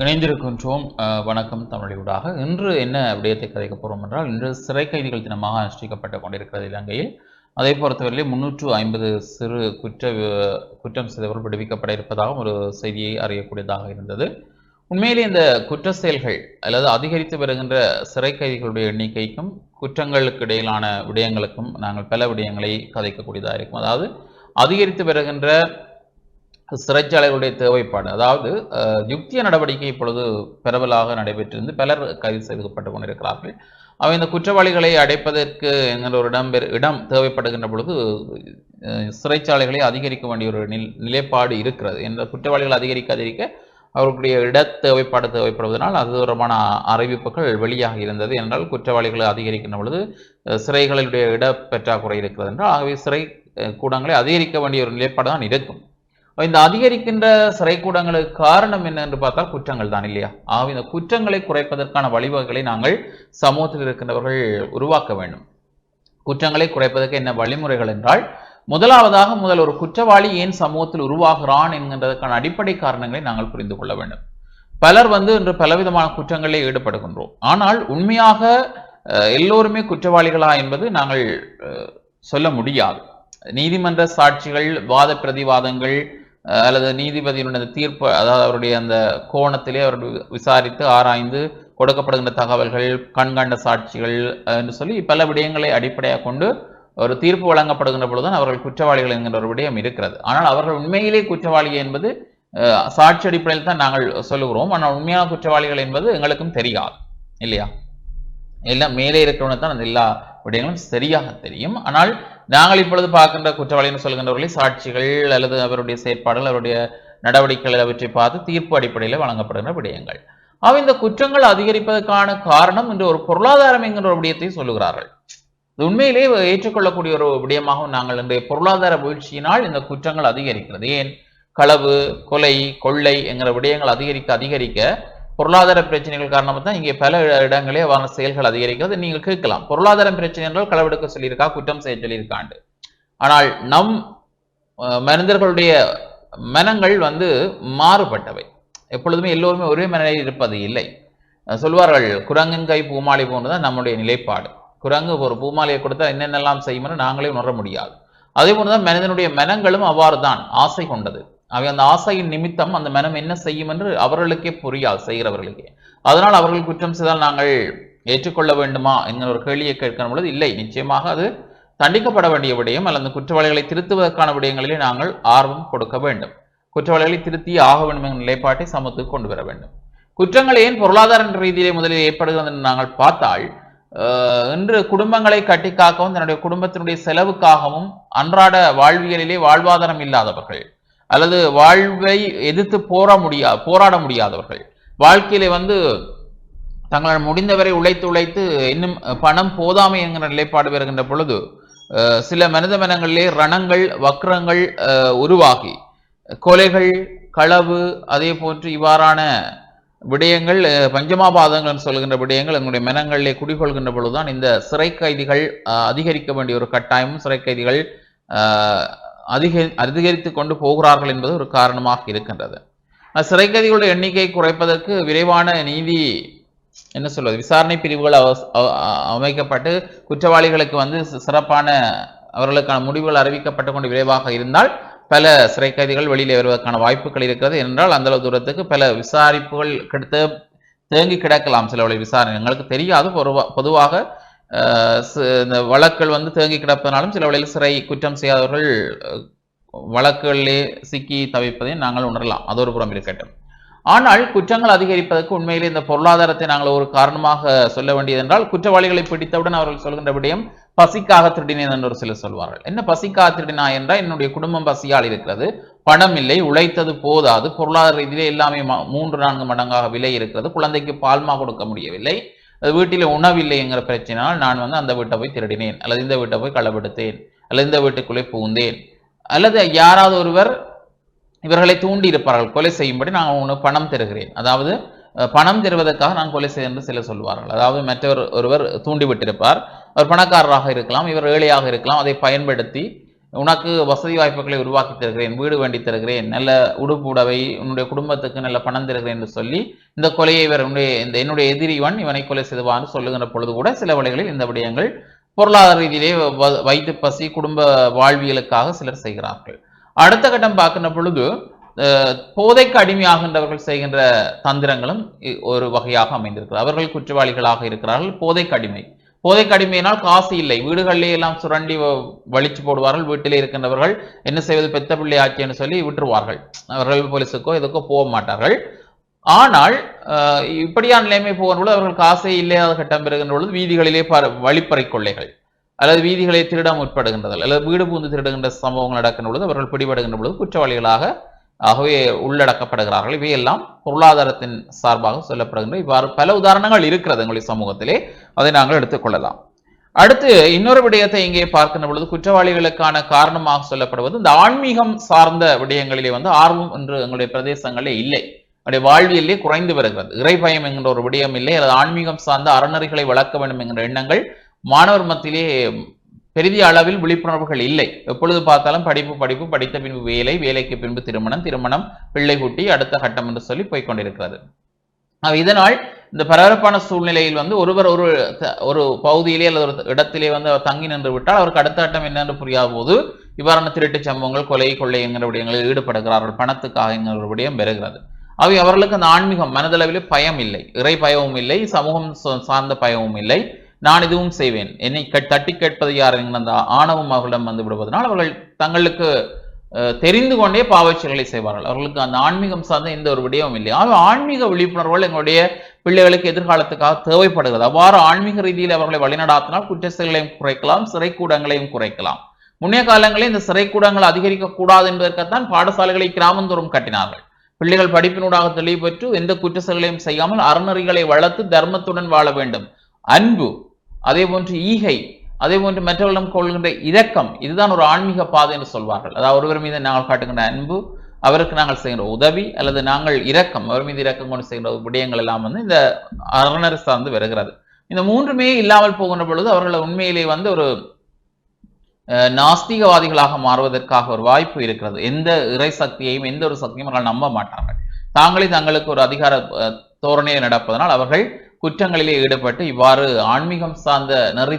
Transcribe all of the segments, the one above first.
இணைந்திருக்கின்றோம். வணக்கம் வணக்கம் தமிழூடாக இன்று என்ன விடயத்தை கதைக்க போகிறோம் என்றால் இன்று சிறை கைதிகள் தினமாக அனுஷ்டிக்கப்பட்டு கொண்டிருக்கிறது இலங்கையில். அதை பொறுத்தவரையிலே முன்னூற்று ஐம்பது சிறு குற்ற குற்றம் செய்தவர்கள் விடுவிக்கப்பட இருப்பதாகவும் ஒரு செய்தியை அறியக்கூடியதாக இருந்தது. உண்மையிலே இந்த குற்ற செயல்கள் அல்லது அதிகரித்து வருகின்ற சிறை கைதிகளுடைய எண்ணிக்கைக்கும் குற்றங்களுக்கு இடையிலான விடயங்களுக்கும் நாங்கள் பல விடயங்களை கதைக்கக்கூடியதாக இருக்கும். அதாவது அதிகரித்து வருகின்ற சிறைச்சாலைகளுடைய தேவைப்பாடு. அதாவது யுக்திய நடவடிக்கை இப்பொழுது பரவலாக நடைபெற்றிருந்து பலர் கைது செய்யப்பட்டு கொண்டிருக்கிறார்கள். அவை இந்த குற்றவாளிகளை அடைப்பதற்கு என்கிற ஒரு இடம் பெரு- இடம் தேவைப்படுகின்ற பொழுது சிறைச்சாலைகளை அதிகரிக்க வேண்டிய ஒரு நில் நிலைப்பாடு இருக்கிறது. என்ற குற்றவாளிகள் அதிகரிக்க அதிகரிக்க அவர்களுடைய இட தேவைப்பாடு தேவைப்படுவதனால் அது தொடர்பான அறிவிப்புகள் வெளியாக இருந்தது என்றால் குற்றவாளிகளை அதிகரிக்கின்ற பொழுது சிறைகளுடைய இட பற்றாக்குறை இருக்கிறது என்றால் ஆகவே சிறை கூடங்களை அதிகரிக்க வேண்டிய ஒரு நிலைப்பாடு தான் இருக்கும். இந்த அதிகரிக்கின்ற சிறைக்கூடங்களுக்கு காரணம் என்ன என்று பார்த்தால் குற்றங்கள் தான் இல்லையா? ஆக இந்த குற்றங்களை குறைப்பதற்கான வழிவகைகளை நாங்கள் சமூகத்தில் இருக்கின்றவர்கள் உருவாக்க வேண்டும். குற்றங்களை குறைப்பதற்கு என்ன வழிமுறைகள் என்றால் முதலாவதாக முதல் ஒரு குற்றவாளி ஏன் சமூகத்தில் உருவாகிறான் என்கின்றதற்கான அடிப்படை காரணங்களை நாங்கள் புரிந்து கொள்ள வேண்டும். பலர் வந்து இன்று பலவிதமான குற்றங்களில் ஈடுபடுகின்றோம் ஆனால் உண்மையாக எல்லோருமே குற்றவாளிகளா என்பது நாங்கள் சொல்ல முடியாது. நீதிமன்ற சாட்சிகள் வாத பிரதிவாதங்கள் அல்லது நீதிபதியினுடைய தீர்ப்பு அதாவது அவருடைய அந்த கோணத்திலே அவர் விசாரித்து ஆராய்ந்து கொடுக்கப்படுகின்ற தகவல்கள் கண்கண்ட சாட்சிகள் என்று சொல்லி பல விடயங்களை அடிப்படையாக கொண்டு ஒரு தீர்ப்பு வழங்கப்படுகின்ற பொழுதுதான் அவர்கள் குற்றவாளிகள் என்கின்ற ஒரு விடயம் இருக்கிறது. ஆனால் அவர்கள் உண்மையிலே குற்றவாளி என்பது சாட்சி அடிப்படையில் தான் நாங்கள் சொல்லுகிறோம். ஆனால் உண்மையான குற்றவாளிகள் என்பது எங்களுக்கும் தெரியாது இல்லையா? எல்லாம் மேலே இருக்கிறவனுக்கு தான் அந்த எல்லா விடயங்களும் சரியாக தெரியும். ஆனால் நாங்கள் இப்பொழுது பார்க்கின்ற குற்றவாளின்னு சொல்கின்றவர்களை சாட்சிகள் அல்லது அவருடைய செயற்பாடுகள் அவருடைய நடவடிக்கைகள் அவற்றை பார்த்து தீர்ப்பு அடிப்படையில் வழங்கப்படுகின்ற விடயங்கள். அவை இந்த குற்றங்கள் அதிகரிப்பதற்கான காரணம் என்று ஒரு பொருளாதாரம் என்கின்ற ஒரு விடயத்தை சொல்லுகிறார்கள். இது உண்மையிலே ஏற்றுக்கொள்ளக்கூடிய ஒரு விடயமாகவும் நாங்கள் இன்றைய பொருளாதார வீழ்ச்சியினால் இந்த குற்றங்கள் அதிகரிக்கிறது. ஏன்? களவு கொலை கொள்ளை என்கிற விடயங்கள் அதிகரிக்க அதிகரிக்க பொருளாதார பிரச்சனைகள் காரணமாக தான் இங்கே பல இடங்களே அவ்வாறான செயல்கள் அதிகரிக்கிறது. நீங்கள் கேட்கலாம். பொருளாதார பிரச்சனை என்றால் களவெடுக்க சொல்லியிருக்கா குற்றம் செய்ய சொல்லியிருக்காண்டு. ஆனால் நம் மனிதர்களுடைய மனங்கள் வந்து மாறுபட்டவை. எப்பொழுதுமே எல்லோருமே ஒரே மனநிலையில் இருப்பது இல்லை. சொல்வார்கள் குரங்கின் கை பூமாலை போன்றுதான் நம்முடைய நிலைப்பாடு. குரங்கு ஒரு பூமாலையை கொடுத்தா என்னென்னலாம் செய்யும்னு நாங்களே உணர முடியாது. அதே போலதான் மனிதனுடைய மனங்களும் அவ்வாறு தான் ஆசை கொண்டது. அவை அந்த ஆசையின் நிமித்தம் அந்த மனம் என்ன செய்யும் என்று அவர்களுக்கே புரியாது செய்கிறவர்களுக்கே. அதனால் அவர்கள் குற்றம் செய்தால் நாங்கள் ஏற்றுக்கொள்ள வேண்டுமா என்கிற ஒரு கேள்வியை கேட்கிற பொழுது இல்லை நிச்சயமாக அது தண்டிக்கப்பட வேண்டிய விடயம் அல்லது அந்த குற்றவாளிகளை திருத்துவதற்கான விடயங்களிலே நாங்கள் ஆர்வம் கொடுக்க வேண்டும். குற்றவாளிகளை திருத்தியே ஆக வேண்டும் என்ற நிலைப்பாட்டை சமத்துக்கு கொண்டு வர வேண்டும். குற்றங்கள் ஏன் பொருளாதார ரீதியிலே முதலில் ஏற்படுகிறது என்று நாங்கள் பார்த்தால் இன்று குடும்பங்களை கட்டி காக்கவும் தன்னுடைய குடும்பத்தினுடைய செலவுக்காகவும் அன்றாட வாழ்வியலிலே வாழ்வாதாரம் இல்லாதவர்கள் அல்லது வாழ்வை எதிர்த்து போரா முடியா போராட முடியாதவர்கள். வாழ்க்கையிலே வந்து தங்களால் முடிந்தவரை உழைத்து உழைத்து இன்னும் பணம் போதாமை என்கிற நிலைப்பாடு வருகின்ற பொழுது சில மனித மனங்களிலே ரணங்கள் வக்ரங்கள் உருவாகி. கொலைகள் களவு அதே போன்று இவ்வாறான விடயங்கள் பஞ்சமாபாதங்கள் சொல்கின்ற விடயங்கள் எங்களுடைய மனங்களிலே குடிகொள்கின்ற பொழுதுதான் இந்த சிறை கைதிகள் அதிகரிக்க வேண்டிய ஒரு கட்டாயமும் சிறை கைதிகள் அதிக அதிகரித்து கொண்டு போகிறார்கள் என்பது ஒரு காரணமாக இருக்கின்றது. அஹ், எண்ணிக்கை குறைப்பதற்கு விரைவான நீதி என்ன சொல்வது விசாரணை பிரிவுகள் அமைக்கப்பட்டு குற்றவாளிகளுக்கு வந்து சிறப்பான அவர்களுக்கான முடிவுகள் அறிவிக்கப்பட்டு கொண்டு விரைவாக இருந்தால் பல சிறை கைதிகள் வருவதற்கான வாய்ப்புகள் இருக்கிறது. என்றால் அந்தளவு தூரத்துக்கு பல விசாரிப்புகள் கிடைத்து தேங்கி கிடக்கலாம். சில விசாரணை எங்களுக்கு தெரியாது. பொதுவாக இந்த வழக்குகள் வந்து தேங்கி கிடப்பதனாலும் சில வழியில் சிறை குற்றம் செய்யாதவர்கள் வழக்குகளிலே சிக்கி தவிப்பதை நாங்கள் உணரலாம். அது ஒரு புறம் இருக்கட்டும் ஆனால் குற்றங்கள் அதிகரிப்பதற்கு உண்மையிலே இந்த பொருளாதாரத்தை நாங்கள் ஒரு காரணமாக சொல்ல வேண்டியது என்றால் குற்றவாளிகளை பிடித்தவுடன் அவர்கள் சொல்கின்ற விடயம் பசிக்காக திருடினேன் என்று ஒரு சிலர் சொல்வார்கள். என்ன பசிக்காக திருடினா என்றால் என்னுடைய குடும்பம் பசியால் இருக்கிறது பணம் இல்லை உழைத்தது போதாது பொருளாதார ரீதியிலே எல்லாமே ம- மூன்று நான்கு மடங்காக விலை இருக்கிறது குழந்தைக்கு பால்மா கொடுக்க முடியவில்லை வீட்டில் உணவில்லைங்கிற பிரச்சனையால் நான் வந்து அந்த வீட்டை போய் திருடினேன். அல்லது இந்த வீட்டை போய் களவெடுத்தேன் அல்லது இந்த வீட்டுக்குள்ளே புகுந்தேன். அல்லது யாராவது ஒருவர் இவர்களை தூண்டி இருப்பார்கள். கொலை செய்யும்படி நான் உனக்கு பணம் தருகிறேன். அதாவது பணம் தருவதற்காக நான் கொலை செய்ய என்று சிலர் சொல்வார்கள். அதாவது மற்றவர் ஒருவர் தூண்டிவிட்டிருப்பார். அவர் பணக்காரராக இருக்கலாம். இவர் ஏழையாக இருக்கலாம். அதை பயன்படுத்தி உனக்கு வசதி வாய்ப்புகளை உருவாக்கி தருகிறேன் வீடு வேண்டி தருகிறேன் நல்ல உடுப்பு உடவை உன்னுடைய குடும்பத்துக்கு நல்ல பணம் தருகிறேன் என்று சொல்லி இந்த கொலையை இவர் இந்த என்னுடைய எதிரிவன் இவனை கொலை செய்துவான்னு சொல்லுகின்ற பொழுது கூட சில வழிகளில் இந்த விடயங்கள் பொருளாதார ரீதியிலே வ- வயிற்று பசி குடும்ப வாழ்வியலுக்காக சிலர் செய்கிறார்கள். அடுத்த கட்டம் பார்க்கின்ற பொழுது போதைக்கு அடிமையாகின்றவர்கள் செய்கின்ற தந்திரங்களும் இ- ஒரு வகையாக அமைந்திருக்கிறது. அவர்கள் குற்றவாளிகளாக இருக்கிறார்கள். போதைக்கு அடிமை. போதை கடுமையினால் காசு இல்லை. வீடுகளிலே எல்லாம் சுரண்டி வ- வலிச்சு போடுவார்கள். வீட்டிலே இருக்கின்றவர்கள் என்ன செய்வது? பெத்த பிள்ளை ஆட்சின்னு சொல்லி விட்டுருவார்கள். அவர்கள் போலீஸுக்கோ எதுக்கோ போக மாட்டார்கள். ஆனால் இப்படியான நிலைமை போகின்ற பொழுது அவர்கள் காசே இல்லாத கட்டம் பெறுகின்ற பொழுது வீதிகளிலே வழிப்பறை கொள்ளைகள் அல்லது வீதிகளை திருட முற்படுகின்றதல் அல்லது வீடு பூந்து திருடுகின்ற சம்பவங்கள் நடக்கின்ற பொழுது அவர்கள் பிடிபடுகின்ற பொழுது குற்றவாளிகளாக ஆகவே உள்ளடக்கப்படுகிறார்கள். இவையெல்லாம் பொருளாதாரத்தின் சார்பாக சொல்லப்படுகின்ற இவ்வாறு பல உதாரணங்கள் இருக்கிறது எங்களுடைய சமூகத்திலே. அதை நாங்கள் எடுத்துக்கொள்ளலாம். அடுத்து இன்னொரு விடயத்தை இங்கே பார்க்கின்ற பொழுது குற்றவாளிகளுக்கான காரணமாக சொல்லப்படுவது இந்த ஆன்மீகம் சார்ந்த விடயங்களிலே வந்து ஆர்வம் என்று எங்களுடைய பிரதேசங்களே இல்லை. அவருடைய வாழ்வியலே குறைந்து வருகிறது. இறைபயம் என்கிற என்கின்ற ஒரு விடயம் இல்லை. அல்லது ஆன்மீகம் சார்ந்த அறநெறிகளை வளர்க்க வேண்டும் என்கிற எண்ணங்கள் மாணவர் மத்தியிலே பெரிய அளவில் விழிப்புணர்வுகள் இல்லை. எப்பொழுது பார்த்தாலும் படிப்பு படிப்பு படித்த பின்பு வேலை வேலைக்கு பின்பு திருமணம் திருமணம் பிள்ளை குட்டி அடுத்த கட்டம் என்று சொல்லி போய்க்கொண்டிருக்கிறது இதனால் இந்த பரபரப்பான சூழ்நிலையில் வந்து ஒருவர் ஒரு த- ஒரு பகுதியிலே அல்லது ஒரு இடத்திலே வந்து அவர் தங்கி நின்று விட்டால் அவருக்கு அடுத்த ஆட்டம் என்னென்று புரியாத போது இவ்வாறான திருட்டுச் சம்பவங்கள் கொலை கொள்ளை என்கிற விடயங்களில் ஈடுபடுகிறார்கள் பணத்துக்காக என்கிற ஒரு விடயம் பெறுகிறது. அவை அவர்களுக்கு அந்த ஆன்மீகம் மனதளவிலே பயம் இல்லை. இறை பயமும் இல்லை சமூகம் சார்ந்த பயமும் இல்லை. நான் இதுவும் செய்வேன். என்னை கட்- தட்டி கேட்பது யார் என்கிற அந்த ஆணவம் அவர்களிடம் வந்து விடுவதனால் அவர்கள் தங்களுக்கு தெரிந்து கொண்டே பாவச்சல்களை செய்வார்கள். அவர்களுக்கு அந்த ஆன்மீகம் சார்ந்த எந்த ஒரு விடயமும் இல்லை. ஆக ஆன்மீக விழிப்புணர்வுகள் எங்களுடைய பிள்ளைகளுக்கு எதிர்காலத்துக்காக தேவைப்படுகிறது. அவ்வாறு ஆன்மீக ரீதியில் அவர்களை வழிநடாத்தினால் குற்ற செயல்களையும் குறைக்கலாம் சிறைக்கூடங்களையும் குறைக்கலாம். முன்னைய காலங்களில் இந்த சிறைக்கூடங்கள் அதிகரிக்க கூடாது என்பதற்காகத்தான் பாடசாலைகளை கிராமந்தோறும் கட்டினார்கள். பிள்ளைகள் படிப்பினூடாக தெளிவு பெற்று எந்த குற்ற செயல்களையும் செய்யாமல் அறநெறிகளை வளர்த்து தர்மத்துடன் வாழ வேண்டும். அன்பு அதே போன்று ஈகை அதே போன்று மற்றவர்களிடம் கொள்கின்ற இரக்கம் இதுதான் ஒரு ஆன்மீக பாதை என்று சொல்வார்கள். அதாவது ஒருவர் மீது நாங்கள் காட்டுகின்ற அன்பு அவருக்கு நாங்கள் செய்கிற உதவி அல்லது நாங்கள் இரக்கம் அவர் மீது இரக்கம் கொண்டு செய்கிற விடயங்கள் எல்லாம் வந்து இந்த அறநெறி சார்ந்து வருகிறது. இந்த மூன்றுமே இல்லாமல் போகின்ற பொழுது அவர்கள் உண்மையிலே வந்து ஒரு அஹ், நாஸ்திகவாதிகளாக மாறுவதற்காக ஒரு வாய்ப்பு இருக்கிறது. எந்த இறை சக்தியையும் எந்த ஒரு சக்தியும் அவர்கள் நம்ப மாட்டார்கள். தாங்களே தங்களுக்கு ஒரு அதிகார தோரணையை நடப்பதனால் அவர்கள் குற்றங்களிலே ஈடுபட்டு இவ்வாறு ஆன்மீகம் சார்ந்த நெறி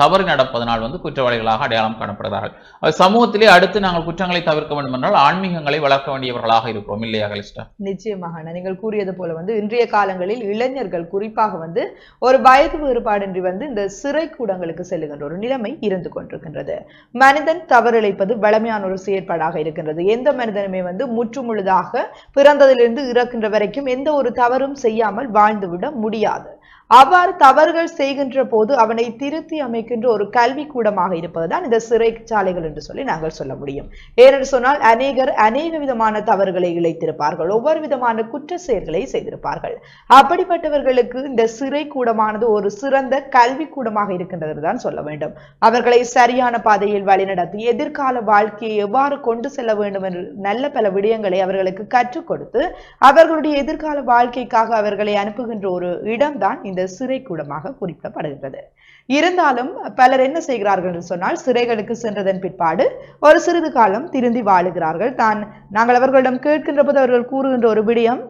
தவறு நடப்பதனால் வந்து குற்றவாளிகளாக அடையாளம் காணப்படுகிறார்கள். சமூகத்திலே அடுத்து நாங்கள் குற்றங்களை தவிர்க்க வேண்டும் என்றால் ஆன்மீகங்களை வளர்க்க வேண்டியவர்களாக இருக்கிறோம் இல்லையா கலிஸ்டா நிச்சயமாக நீங்கள் கூறியது போல வந்து இன்றைய காலங்களில் இளைஞர்கள் குறிப்பாக வந்து ஒரு வயது வேறுபாடின்றி வந்து இந்த சிறை கூடங்களுக்கு செல்லுகின்ற ஒரு நிலைமை இருந்து கொண்டிருக்கின்றது. மனிதன் தவறிழைப்பது வளமையான ஒரு செயற்பாடாக இருக்கின்றது. எந்த மனிதனுமே வந்து முற்றுமுழுதாக பிறந்ததிலிருந்து இறக்கின்ற வரைக்கும் எந்த ஒரு தவறும் செய்யாமல் வாழ்ந்துவிட முடியாது. அவ்வாறு தவறுகள் செய்கின்ற போது அவனை திருத்தி அமைக்கின்ற ஒரு கல்வி கூடமாக இருப்பதுதான் இந்த சிறைச்சாலைகள் என்று சொல்லி நாங்கள் சொல்ல முடியும். ஏனென்று சொன்னால் அநேகர் அநேக விதமான தவறுகளை இழைத்திருப்பார்கள். ஒவ்வொரு விதமான குற்ற செயல்களை செய்திருப்பார்கள். அப்படிப்பட்டவர்களுக்கு இந்த சிறை கூடமானது ஒரு சிறந்த கல்வி கூடமாக இருக்கின்றது தான் சொல்ல வேண்டும். அவர்களை சரியான பாதையில் வழிநடத்தி எதிர்கால வாழ்க்கையை எவ்வாறு கொண்டு செல்ல வேண்டும் என்று நல்ல பல விடயங்களை அவர்களுக்கு கற்றுக் கொடுத்து அவர்களுடைய எதிர்கால வாழ்க்கைக்காக அவர்களை அனுப்புகின்ற ஒரு இடம்தான் இந்த சிறை கூடமாக குறிப்பிடப்படுகிறது இருந்தாலும் பலர் என்ன செய்கிறார்கள் என்று சொன்னால் சிறைகளுக்கு சென்றதன் பிற்பாடு ஒரு சிறிது காலம் திருந்தி வாழுகிறார்கள். தான் நாங்கள் அவர்களிடம் கேட்கின்ற போது அவர்கள் கூறுகின்ற ஒரு விடயம்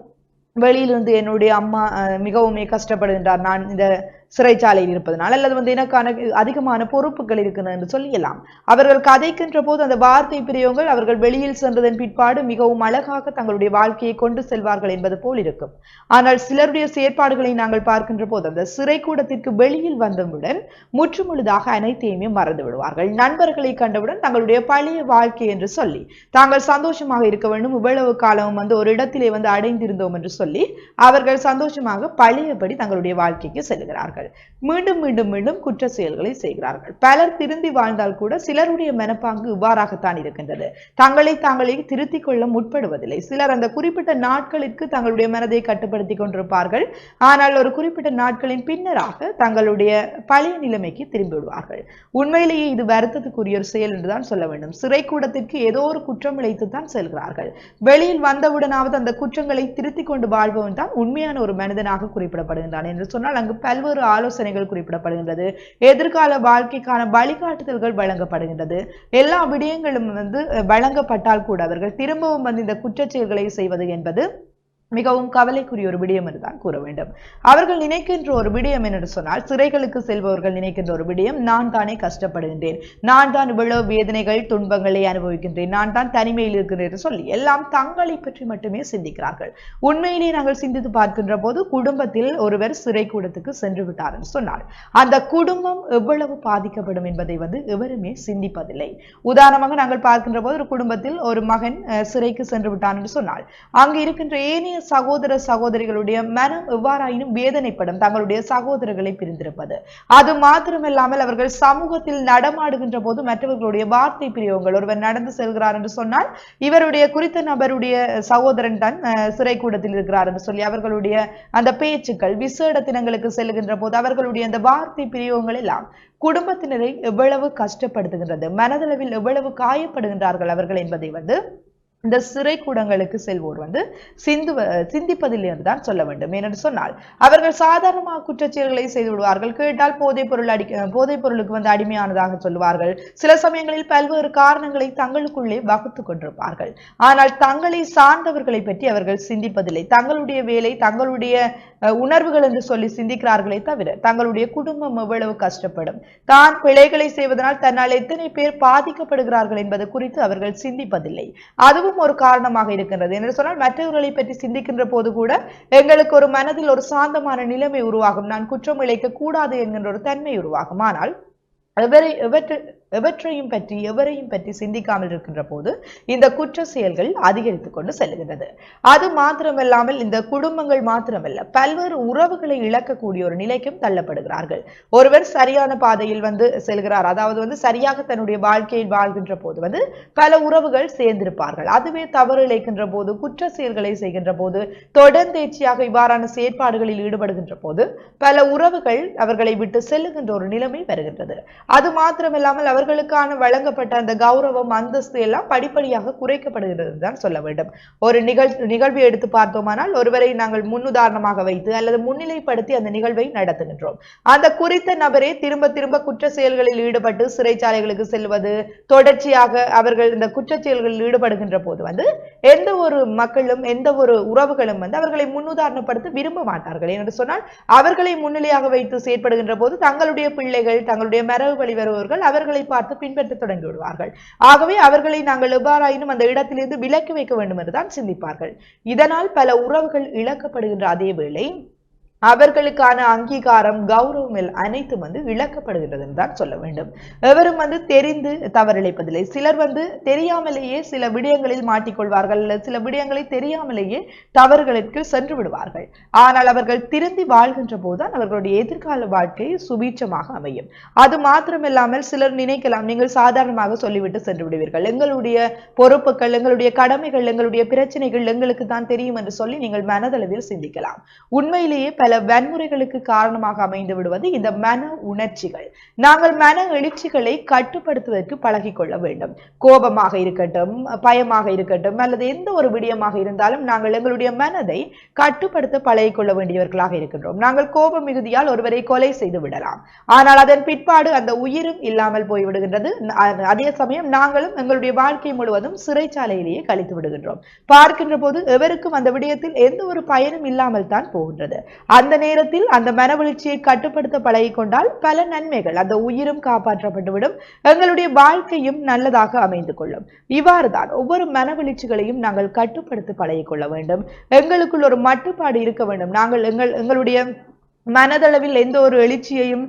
வெளியிலிருந்து என்னுடைய அம்மா மிகவும் மிகவுமே கஷ்டப்படுகின்றார். நான் இந்த சிறைச்சாலையில் இருப்பதனால் அல்லது வந்து எனக்கான அதிகமான பொறுப்புகள் இருக்கிறது என்று சொல்லலாம் அவர்கள் கதைக்கின்ற போது அந்த வார்த்தை பிரியவங்கள் அவர்கள் வெளியில் சென்றதன் பிற்பாடு மிகவும் அழகாக தங்களுடைய வாழ்க்கையை கொண்டு செல்வார்கள் என்பது போல் இருக்கும். ஆனால் சிலருடைய செயற்பாடுகளை நாங்கள் பார்க்கின்ற போது அந்த சிறை கூடத்திற்கு வெளியில் வந்தவுடன் முற்றுமுழுதாக அனைத்தையுமே மறந்து விடுவார்கள். நண்பர்களை கண்டவுடன் தங்களுடைய பழைய வாழ்க்கை என்று சொல்லி தாங்கள் சந்தோஷமாக இருக்க வேண்டும் இவ்வளவு காலம் வந்து ஒரு இடத்திலே வந்து அடைந்திருந்தோம் என்று சொல்லி அவர்கள் சந்தோஷமாக பழையபடி தங்களுடைய வாழ்க்கைக்கு செல்கிறார்கள். மீண்டும் மீண்டும் மீண்டும் குற்ற செயல்களை செய்கிறார்கள். பலர் திருந்தி வாழ்ந்தால் கூட சிலருடைய மனப்பாங்கு இவ்வாறாகத்தான் இருக்கின்றது. தங்களை தாங்களே திருத்திக் கொள்ள முற்படுவதில்லை. சிலர் அந்த குறிப்பிட்ட நாட்களுக்கு தங்களுடைய மனதை கட்டுப்படுத்தி கொண்டிருப்பார்கள். ஆனால் ஒரு குறிப்பிட்ட நாட்களின் பின்னராக தங்களுடைய பழைய நிலைமைக்கு திரும்பி விடுவார்கள். உண்மையிலேயே இது வருத்தத்துக்குரிய ஒரு செயல் என்றுதான் சொல்ல வேண்டும். சிறை கூடத்திற்கு ஏதோ ஒரு குற்றம் இழைத்து தான் செல்கிறார்கள். வெளியில் வந்தவுடனாவது அந்த குற்றங்களை திருத்திக் கொண்டு வாழ்பவன் தான் உண்மையான ஒரு மனிதனாக குறிப்பிடப்படுகின்றான் என்று சொன்னால் அங்கு பல்வேறு ஆலோசனைகள் குறிப்பிடப்படுகின்றது. எதிர்கால வாழ்க்கைக்கான வழிகாட்டுதல்கள் வழங்கப்படுகின்றது. எல்லா விடயங்களும் வந்து வழங்கப்பட்டால் கூட அவர்கள் திரும்பவும் வந்து இந்த குற்றச்செயல்களை செய்வது என்பது மிகவும் கவலைக்குரிய ஒரு விடயம் என்றுதான் கூற வேண்டும். அவர்கள் நினைக்கின்ற ஒரு விடயம் என்று சொன்னால் சிறைகளுக்கு செல்பவர்கள் நினைக்கின்ற ஒரு விடயம் நான் தானே கஷ்டப்படுகின்றேன் நான் தான் இவ்வளவு வேதனைகள் துன்பங்களை அனுபவிக்கின்றேன் நான் தான் தனிமையில் இருக்கிறேன் என்று சொல்லி எல்லாம் தங்களை பற்றி மட்டுமே சிந்திக்கிறார்கள். உண்மையிலேயே நாங்கள் சிந்தித்து பார்க்கின்ற போது குடும்பத்தில் ஒருவர் சிறை கூடத்துக்கு சென்று விட்டார் என்று சொன்னால் அந்த குடும்பம் எவ்வளவு பாதிக்கப்படும் என்பதை வந்து எவருமே சிந்திப்பதில்லை. உதாரணமாக நாங்கள் பார்க்கின்ற போது ஒரு குடும்பத்தில் ஒரு மகன் சிறைக்கு சென்று விட்டான் என்று சொன்னால் அங்கு இருக்கின்ற ஏனைய சகோதர சகோதரிகளுடைய மனம் எவ்வாறாயினும் வேதனைப்படும் தங்களுடைய சகோதரர்களை பிரிந்திருப்பது. அது மாத்திரமில்லாமல் அவர்கள் சமூகத்தில் நடமாடுகின்ற போது மற்றவர்களுடைய வார்த்தை பிரியோகங்கள் ஒருவர் நடந்து செல்கிறார் என்று சொன்னால் இவருடைய குறித்த நபருடைய சகோதரன் தான் சிறை கூடத்தில் இருக்கிறார் என்று சொல்லி அவர்களுடைய அந்த பேச்சுக்கள் விசேட தினங்களுக்கு செல்கின்ற போது அவர்களுடைய அந்த வார்த்தை பிரியோகங்கள் எல்லாம் குடும்பத்தினரை எவ்வளவு கஷ்டப்படுத்துகின்றது மனதளவில் எவ்வளவு காயப்படுகின்றார்கள் அவர்கள் என்பதை வந்து இந்த சிறை கூடங்களுக்கு செல்வோர் வந்து சிந்து சிந்திப்பதில்லை என்றுதான் சொல்ல வேண்டும். ஏனென்று சொன்னால் அவர்கள் சாதாரணமாக குற்றச்செயல்களை செய்து விடுவார்கள். கேட்டால் போதைப் பொருள் அடி போதைப் பொருளுக்கு வந்து அடிமையானதாக சொல்லுவார்கள். சில சமயங்களில் பல்வேறு காரணங்களை தங்களுக்குள்ளே வகுத்து கொண்டிருப்பார்கள். ஆனால் தங்களை சார்ந்தவர்களை பற்றி அவர்கள் சிந்திப்பதில்லை. தங்களுடைய வேலை தங்களுடைய உணர்வுகள் என்று சொல்லி சிந்திக்கிறார்களே தவிர தங்களுடைய குடும்பம் எவ்வளவு கஷ்டப்படும். தான் பிழைகளை செய்வதனால் தன்னால் எத்தனை பேர் பாதிக்கப்படுகிறார்கள் என்பது குறித்து அவர்கள் சிந்திப்பதில்லை. அதுவும் ஒரு காரணமாக இருக்கின்றது. என்று சொன்னால் மற்றவர்களை பற்றி சிந்திக்கின்ற போது கூட எங்களுக்கு ஒரு மனதில் ஒரு சாந்தமான நிலைமை உருவாகும். நான் குற்றம் இழைக்க கூடாது என்கின்ற ஒரு தன்மை உருவாகும். ஆனால் எவரை எவற்று எவற்றையும் பற்றி எவரையும் பற்றி சிந்திக்காமல் இருக்கின்ற போது இந்த குற்ற செயல்கள் அதிகரித்து கொண்டு செல்கின்றது அது மாத்திரமல்லாமல் இந்த குடும்பங்கள் மாத்திரமல்ல பல்வேறு உறவுகளை இழக்கக்கூடிய ஒரு நிலைக்கும் தள்ளப்படுகிறார்கள். ஒருவர் சரியான பாதையில் வந்து செல்கிறார் அதாவது வந்து சரியாக தன்னுடைய வாழ்க்கையில் வாழ்கின்ற போது வந்து பல உறவுகள் சேர்ந்திருப்பார்கள். அதுவே தவறு இழைக்கின்ற போது குற்ற செயல்களை செய்கின்ற போது தொடர்ந்தேர்ச்சியாக இவ்வாறான செயற்பாடுகளில் ஈடுபடுகின்ற போது பல உறவுகள் அவர்களை விட்டு செல்லுகின்ற ஒரு நிலைமை வருகின்றது. அது மாத்திரமில்லாமல் அவர்களுக்கான வழங்கப்பட்ட அந்த கௌரவம் அந்தஸ்து எல்லாம் படிப்படியாக குறைக்கப்படுகிறது தான் சொல்ல வேண்டும். ஒரு நிகழ் நிகழ்வை எடுத்து பார்த்தோமானால் ஒருவரை நாங்கள் முன்னுதாரணமாக வைத்து அல்லது முன்னிலைப்படுத்தி அந்த நிகழ்வை நடத்துகின்றோம். அந்த குறித்த நபரே திரும்ப திரும்ப குற்ற செயல்களில் ஈடுபட்டு சிறைச்சாலைகளுக்கு செல்வது தொடர்ச்சியாக அவர்கள் இந்த குற்ற செயல்களில் ஈடுபடுகின்ற போது வந்து எந்த ஒரு மக்களும் எந்த ஒரு உறவுகளும் வந்து அவர்களை முன்னுதாரணப்படுத்த விரும்ப மாட்டார்கள். என்று சொன்னால் அவர்களை முன்னிலையாக வைத்து செயற்படுகின்ற போது தங்களுடைய பிள்ளைகள் தங்களுடைய மரபு வழி வருபவர்கள் அவர்களை பார்த்து பின்பற்ற தொடங்கி விடுவார்கள். ஆகவே அவர்களை நாங்கள் எவ்வாறாயினும் அந்த இடத்திலிருந்து விலக்கி வைக்க வேண்டும் என்றுதான் சிந்திப்பார்கள். இதனால் பல உறவுகள் இழக்கப்படுகின்ற அதே வேளை அவர்களுக்கான அங்கீகாரம் கௌரவம் அனைத்தும் வந்து இழக்கப்படுகின்றது தான் சொல்ல வேண்டும். எவரும் வந்து தெரிந்து தவறிழைப்பதில்லை. சிலர் வந்து தெரியாமலேயே சில விடயங்களில் மாட்டிக்கொள்வார்கள் சில விடயங்களை தெரியாமலேயே தவறுகளுக்கு சென்று விடுவார்கள். ஆனால் அவர்கள் திருந்தி வாழ்கின்ற போதுதான் அவர்களுடைய எதிர்கால வாழ்க்கை சுபீட்சமாக அமையும். அது மாத்திரமில்லாமல் சிலர் நினைக்கலாம் நீங்கள் சாதாரணமாக சொல்லிவிட்டு சென்று விடுவீர்கள். எங்களுடைய பொறுப்புகள் எங்களுடைய கடமைகள் எங்களுடைய பிரச்சனைகள் எங்களுக்கு தான் தெரியும் என்று சொல்லி நீங்கள் மனதளவில் சிந்திக்கலாம். உண்மையிலேயே பல பல வன்முறைகளுக்கு காரணமாக அமைந்து விடுவது இந்த மன உணர்ச்சிகள். நாங்கள் மன எழுச்சிகளை கட்டுப்படுத்துவதற்கு பழகிக்கொள்ள வேண்டும். கோபமாக இருக்கட்டும் பயமாக இருக்கட்டும் அல்லது எந்த ஒரு விடயமாக இருந்தாலும் நாங்கள் எங்களுடைய மனதை கட்டுப்படுத்த பழகிக்கொள்ள வேண்டியவர்களாக இருக்கின்றோம். நாங்கள் கோபம் மிகுதியால் ஒருவரை கொலை செய்து விடலாம். ஆனால் அதன் பிற்பாடு அந்த உயிரும் இல்லாமல் போய்விடுகின்றது. அதே சமயம் நாங்களும் எங்களுடைய வாழ்க்கை முழுவதும் சிறைச்சாலையிலேயே கழித்து விடுகின்றோம். பார்க்கின்ற போது எவருக்கும் அந்த விடயத்தில் எந்த ஒரு பயனும் இல்லாமல் தான் போகின்றது. அந்த நேரத்தில் அந்த மனவெழுச்சியை கட்டுப்படுத்த பழகிக்கொண்டால் பல நன்மைகள் அந்த உயிரும் காப்பாற்றப்பட்டுவிடும். எங்களுடைய வாழ்க்கையும் நல்லதாக அமைந்து கொள்ளும். இவ்வாறுதான் ஒவ்வொரு மனவெழுச்சிகளையும் நாங்கள் கட்டுப்படுத்த பழகிக்கொள்ள வேண்டும். எங்களுக்குள் ஒரு மட்டுப்பாடு இருக்க வேண்டும். நாங்கள் எங்கள் எங்களுடைய மனதளவில் எந்த ஒரு எழுச்சியையும்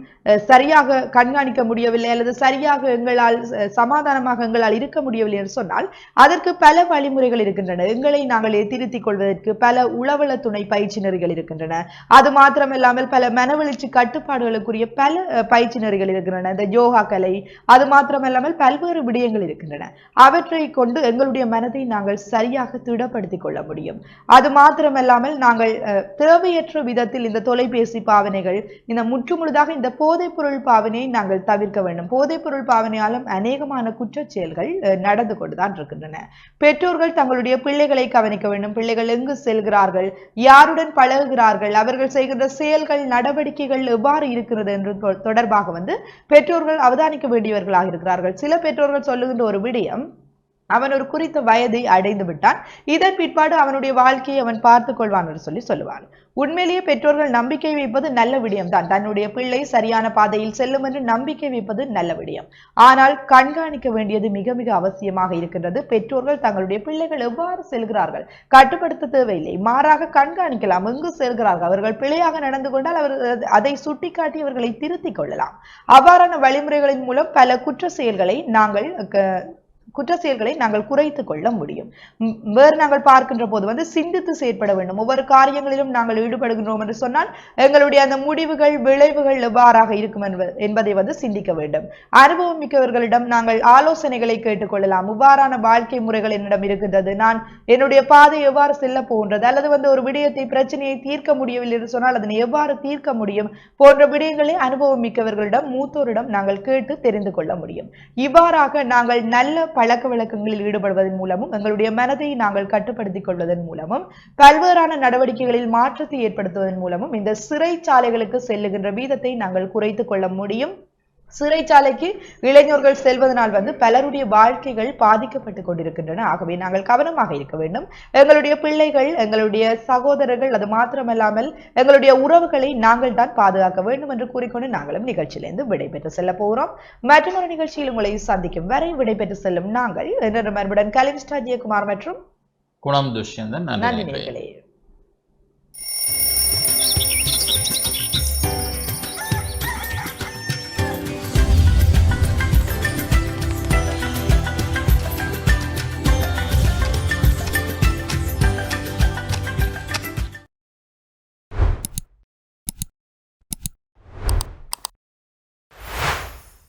சரியாக கண்காணிக்க முடியவில்லை அல்லது சரியாக எங்களால் சமாதானமாக எங்களால் இருக்க முடியவில்லை என்று சொன்னால் அதற்கு பல வழிமுறைகள் இருக்கின்றன. எங்களை நாங்கள் திருத்திக் கொள்வதற்கு பல உளவள துணை பயிற்சி நெறிகள் இருக்கின்றன. அது மாத்திரமில்லாமல் பல மனவெழுச்சி கட்டுப்பாடுகளுக்குரிய பல பயிற்சி நெறிகள் இருக்கின்றன. இந்த யோகா கலை அது மாத்திரமில்லாமல் பல்வேறு விடயங்கள் இருக்கின்றன. அவற்றை கொண்டு எங்களுடைய மனதை நாங்கள் சரியாக திடப்படுத்திக் கொள்ள முடியும். அது மாத்திரமல்லாமல் நாங்கள் தேவையற்ற விதத்தில் இந்த தொலைபேசி பாவனைகள். இந்த முற்றுமுழுதாக இந்த போதைப் பொருள் பாவனையை நாங்கள் தவிர்க்க வேண்டும். போதைப் பொருள் பாவனையாலும் அநேகமான குற்றச் செயல்கள் நடந்து கொண்டுதான் இருக்கின்றன. பெற்றோர்கள் தங்களுடைய பிள்ளைகளை கவனிக்க வேண்டும். பிள்ளைகள் எங்கு செல்கிறார்கள்? யாருடன் பழகுகிறார்கள்? அவர்கள் செய்கின்ற செயல்கள் நடவடிக்கைகள் எவ்வாறு இருக்கிறது என்று தொடர்பாக வந்து பெற்றோர்கள் அவதானிக்க வேண்டியவர்களாக இருக்கிறார்கள். சில பெற்றோர்கள் சொல்லுகின்ற ஒரு விடயம் அவன் ஒரு குறித்த வயதை அடைந்து விட்டான். இதன் பிற்பாடு அவனுடைய வாழ்க்கையை அவன் பார்த்து கொள்வான் என்று சொல்லி சொல்லுவான் உண்மையிலேயே பெற்றோர்கள் நம்பிக்கை வைப்பது நல்ல விடயம்தான். தன்னுடைய பிள்ளை சரியான பாதையில் செல்லும் என்று நம்பிக்கை வைப்பது நல்ல விடயம். ஆனால் கண்காணிக்க வேண்டியது மிக மிக அவசியமாக இருக்கின்றது. பெற்றோர்கள் தங்களுடைய பிள்ளைகள் எவ்வாறு செல்கிறார்கள்? கட்டுப்படுத்த தேவையில்லை. மாறாக கண்காணிக்கலாம். எங்கு செல்கிறார்கள்? அவர்கள் பிழையாக நடந்து கொண்டால் அவர் அதை சுட்டிக்காட்டி அவர்களை திருத்திக் கொள்ளலாம். அவ்வாறான வழிமுறைகளின் மூலம் பல குற்ற செயல்களை நாங்கள் குற்ற செயல்களை நாங்கள் குறைத்து கொள்ள முடியும். வேறு நாங்கள் பார்க்கின்ற போது வந்து சிந்தித்து செயற்பட வேண்டும். ஒவ்வொரு காரியங்களிலும் நாங்கள் ஈடுபடுகின்றோம் என்று சொன்னால் எங்களுடைய அந்த முடிவுகள் விளைவுகள் எவ்வாறாக இருக்கும் என்பதை வந்து சிந்திக்க வேண்டும். அனுபவம் மிக்கவர்களிடம் நாங்கள் ஆலோசனைகளை கேட்டுக்கொள்ளலாம் இவ்வாறான வாழ்க்கை முறைகள் என்னிடம் இருக்கின்றது. நான் என்னுடைய பாதை எவ்வாறு செல்ல போகின்றது? அல்லது வந்து ஒரு விடயத்தை பிரச்சனையை தீர்க்க முடியவில்லை என்று சொன்னால் அதனை எவ்வாறு தீர்க்க முடியும்? போன்ற விடயங்களை அனுபவம் மிக்கவர்களிடம் மூத்தோரிடம் நாங்கள் கேட்டு தெரிந்து கொள்ள முடியும். இவ்வாறாக நாங்கள் நல்ல பழக்க வழக்கங்களில் ஈடுபடுவதன் மூலமும் எங்களுடைய மனதை நாங்கள் கட்டுப்படுத்திக் கொள்வதன் மூலமும் பல்வேறான நடவடிக்கைகளில் மாற்றத்தை ஏற்படுத்துவதன் மூலமும் இந்த சிறைச்சாலைகளுக்கு செல்லுகின்ற வீதத்தை நாங்கள் குறைத்துக் கொள்ள முடியும். சிறைச்சாலைக்கு இளைஞர்கள் செல்வதனால் வந்து பலருடைய வாழ்க்கைகள் பாதிக்கப்பட்டு கொண்டிருக்கின்றன. ஆகவே நாங்கள் கவனமாக இருக்க வேண்டும். எங்களுடைய பிள்ளைகள் எங்களுடைய சகோதரர்கள் அது மாத்திரமல்லாமல் எங்களுடைய உறவுகளை நாங்கள் தான் பாதுகாக்க வேண்டும் என்று கூறிக்கொண்டு நாங்களும் நிகழ்ச்சியிலிருந்து விடைபெற்று செல்ல போகிறோம். மற்றொரு நிகழ்ச்சியில் உங்களை சந்திக்கும் வரை விடைபெற்று செல்லும் நாங்கள். என்று மறுபடியும் கலிம்ஸ்டா ஜெயக்குமார் மற்றும் குணம் துஷ்யந்தன். நன்றி